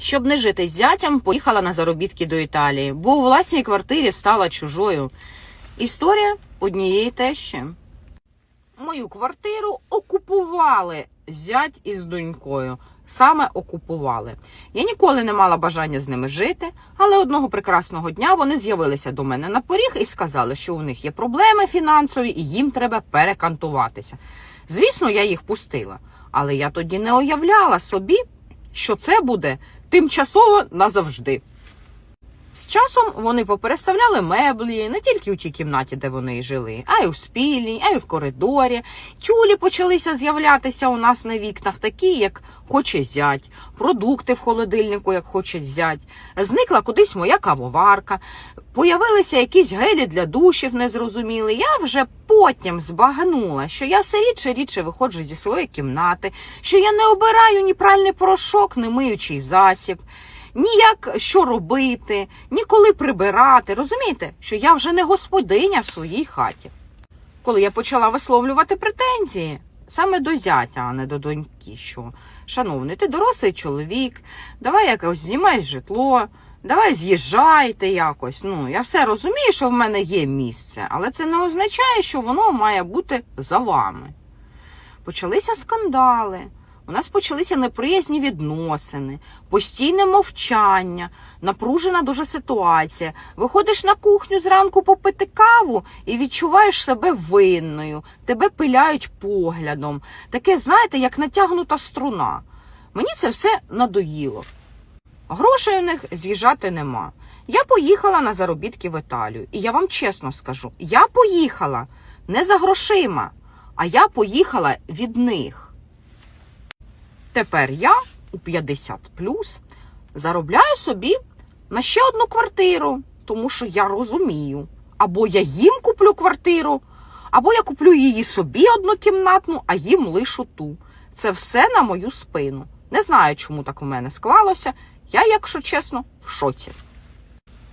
Щоб не жити з зятям, поїхала на заробітки до Італії, бо у власній квартирі стала чужою. Історія однієї тещі. Мою квартиру окупували зять із донькою. Саме окупували. Я ніколи не мала бажання з ними жити, але одного прекрасного дня вони з'явилися до мене на поріг і сказали, що у них є проблеми фінансові і їм треба перекантуватися. Звісно, я їх пустила, але я тоді не уявляла собі, що це буде тимчасово назавжди. З часом вони попереставляли меблі не тільки у тій кімнаті, де вони і жили, а й у спільній, а й в коридорі. Тюлі почалися з'являтися у нас на вікнах, такі, як хоче зять, продукти в холодильнику, як хоче зять. Зникла кудись моя кавоварка, появилися якісь гелі для душів незрозуміли. Я вже потім збагнула, що я все рідше рідше виходжу зі своєї кімнати, що я не обираю ні пральний порошок, ні миючий засіб ніяк що робити, ніколи прибирати. Розумієте, що я вже не господиня в своїй хаті. Коли я почала висловлювати претензії саме до зятя, а не до доньки, що шановний, ти дорослий чоловік, давай якось знімай житло, давай з'їжджайте якось. Ну, я все розумію, що в мене є місце, але це не означає, що воно має бути за вами. Почалися скандали. У нас почалися неприязні відносини, постійне мовчання, напружена дуже ситуація. Виходиш на кухню зранку попити каву і відчуваєш себе винною, тебе пиляють поглядом. Таке, знаєте, як натягнута струна. Мені це все надоїло. Грошей у них з'їжджати нема. Я поїхала на заробітки в Італію. І я вам чесно скажу: я поїхала не за грошима, а я поїхала від них. Тепер я у 50 плюс заробляю собі на ще одну квартиру, тому що я розумію, або я їм куплю квартиру, або я куплю її собі однокімнатну, а їм лишу ту. Це все на мою спину. Не знаю, чому так у мене склалося. Я, якщо чесно, в шоці.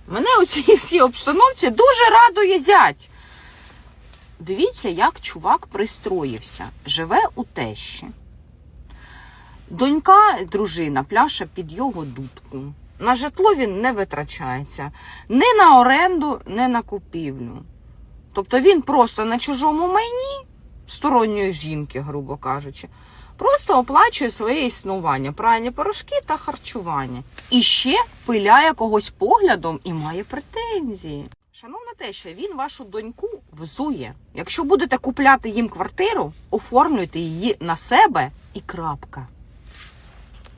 Мене у цій всій обстановці дуже радує зять. Дивіться, як чувак пристроївся, живе у тещі. Донька, дружина, пляше під його дудку. На житло він не витрачається ні на оренду, ні на купівлю. Тобто він просто на чужому майні сторонньої жінки, грубо кажучи, просто оплачує своє існування, пральні порошки та харчування. І ще пиляє когось поглядом і має претензії. Шановна теща, він вашу доньку взує. Якщо будете купляти їм квартиру, оформлюйте її на себе і крапка.